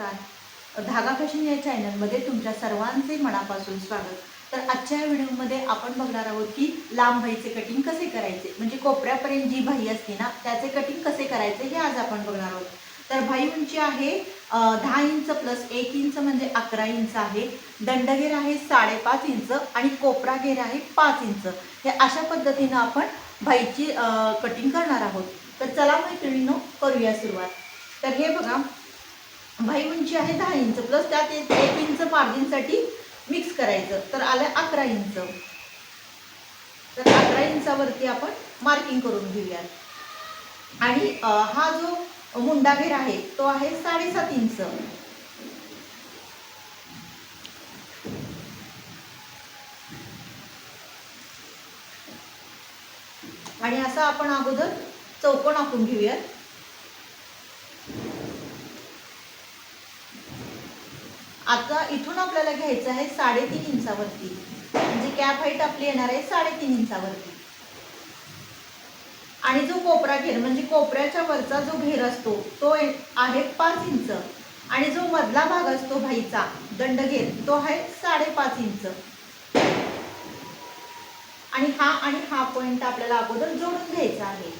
नमस्कार. धागा फॅशन या चॅनलमध्ये तुमच्या सर्वांचे मनापासून स्वागत. तर आजच्या व्हिडिओमध्ये आपण बघणार आहोत की लांब भाईचे कटिंग कसे करायचे? म्हणजे कोपऱ्यापर्यंत जी भाई असते ना त्याचे कटिंग कसे करायचे हे आज आपण बघणार आहोत. तर भाई उंची आहे दहा इंच प्लस एक इंच म्हणजे अकरा इंच आहे. दंडघेर आहे साडेपाच इंच आणि कोपरा घेर आहे पाच इंच. हे अशा पद्धतीनं आपण भाईची कटिंग करणार आहोत. तर चला मैत्रिणीनो करूया सुरुवात. तर हे बघा भाई उंची आहे दहा इंच प्लस त्यात एक एक इंच मार्जिनसाठी मिक्स करायचं. तर आलं अकरा इंच. तर अकरा इंचावरती आपण मार्किंग करून घेऊयात. आणि हा जो मुंडाघेर आहे तो आहे साडेसात इंच. आणि असं आपण अगोदर चौकोन आखून घेऊयात. आता इथून आपल्याला घ्यायचं आहे साडेतीन इंचावरती. म्हणजे कॅप हाईट आपली येणार आहे साडेतीन इंचावरती. आणि जो कोपरा घेर म्हणजे कोपऱ्याच्या वरचा जो घेर असतो तो आहे पाच इंच. आणि जो मधला भाग असतो भाईचा दंड घेर तो आहे साडेपाच इंच. आणि हा आणि हा पॉइंट आपल्याला अगोदर जोडून घ्यायचा आहे.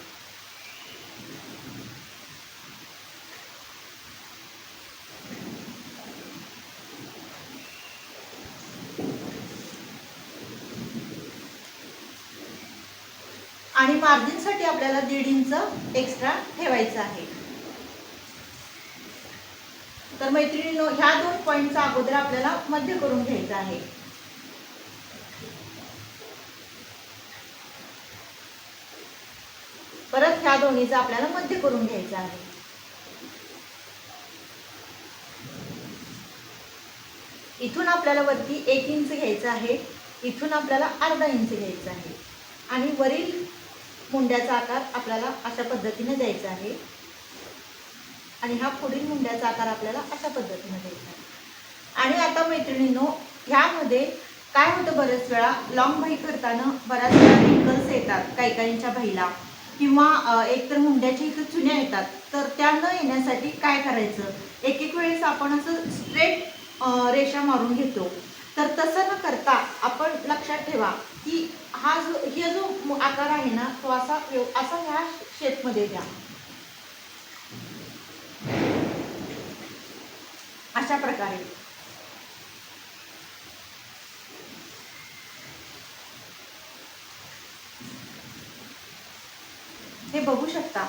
आणि मार्जिनसाठी आपल्याला दीड इंच एक्स्ट्रा ठेवायचं आहे. तर मैत्रिणीनो ह्या दोन पॉईंटचा अगोदर आपल्याला मध्य करून घ्यायचा आहे. परत ह्या दोन्हीचा आपल्याला मध्य करून घ्यायचा आहे. इथून आपल्याला वरती एक इंच घ्यायचं आहे इथून आपल्याला अर्धा इंच घ्यायचं आहे. आणि वरील मुंड्याचा आकार आपल्याला अशा पद्धतीने द्यायचा आहे. आणि हा पुढील मुंड्याचा आकार आपल्याला अशा पद्धतीने द्यायचा आहे. आणि आता मैत्रिणींनो ह्यामध्ये काय होतं बऱ्याच वेळा? लॉंग भाई करताना बऱ्याच वेळा रिंकल्स येतात काही काहींच्या भाईला. किंवा एकतर मुंड्याच्या इथं चुन्या येतात. तर त्या न येण्यासाठी काय करायचं? एक एक वेळेस आपण असं स्ट्रेट रेषा मारून घेतो. तर तसं न करता आपण लक्षात ठेवा की हा जो हे जो आकार आहे ना तो असा असा ह्या शेपमध्ये द्या. अशा प्रकारे. हे बघू शकता.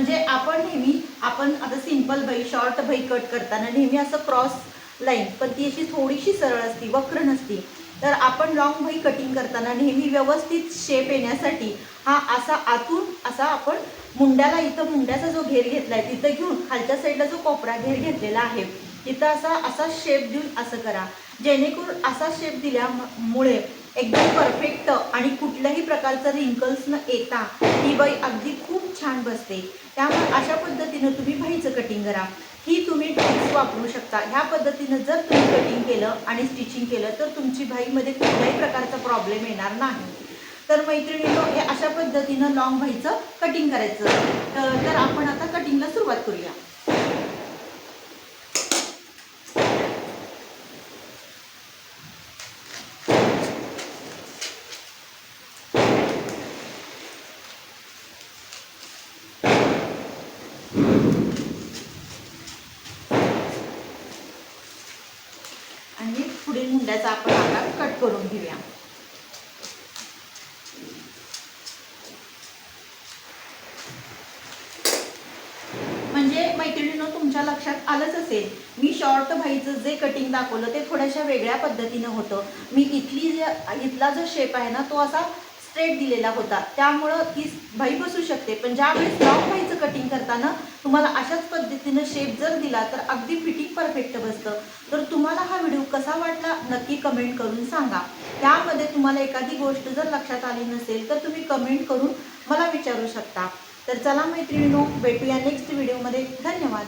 म्हणजे आपण नेहमी आपण आता सिंपल बाई शॉर्ट बाई कट करताना नेहमी असं क्रॉस लाईन पण ती अशी थोडीशी सरळ असती वक्र नसती. तर आपण लॉंग भई कटिंग करताना नेहमी व्यवस्थित शेप येण्यासाठी हा असा आतून असा आपण मुंड्याला इथं मुंड्याचा जो घेर घेतलाय तिथं घेऊन खालच्या साईडला जो कोपरा घेर घेतलेला आहे तिथं असा असा शेप देऊन असं करा. जेणेकरून असा शेप दिल्यामुळे एकदम परफेक्ट आणि कुठल्याही प्रकारचं रिंकल्स न येता ही बाई अगदी खूप छान बसते. त्यामुळे अशा पद्धतीनं तुम्ही बाईचं कटिंग करा. ही तुम्ही टिप्स वापरू शकता. ह्या पद्धतीनं जर तुम्ही कटिंग केलं आणि स्टिचिंग केलं तर तुमची भाईमध्ये कुठल्याही प्रकारचा प्रॉब्लेम येणार नाही. तर मैत्रिणींनो हे अशा पद्धतीनं लॉंग भाईचं कटिंग करायचं. तर आपण आता कटिंगला सुरुवात करूया आणि पुढील मुंड्याचा आपण आकार कट करून घेऊया. म्हणजे मैत्रिणीनं तुमच्या लक्षात आलंच असेल मी शॉर्ट भाईचं जे कटिंग दाखवलं ते थोड्याशा वेगळ्या पद्धतीनं होतं. मी इथली जे इथला जो शेप आहे ना तो असा स्ट्रेट दिलेला होता. त्यामुळं ती भाई बसू शकते पण ज्यावेळेस लॉंग भाईचं कटिंग करताना तुम्हाला अशाच पद्धतीनं शेप जर दिला तर अगदी फिटिंग परफेक्ट बसतं. तर तुम्हाला हा व्हिडिओ कसा वाटला नक्की कमेंट करून सांगा. त्यामध्ये तुम्हाला एखादी गोष्ट जर लक्षात आली नसेल तर तुम्ही कमेंट करून मला विचारू शकता. तर चला मैत्रिणीनो भेटूया नेक्स्ट व्हिडिओमध्ये धन्यवाद.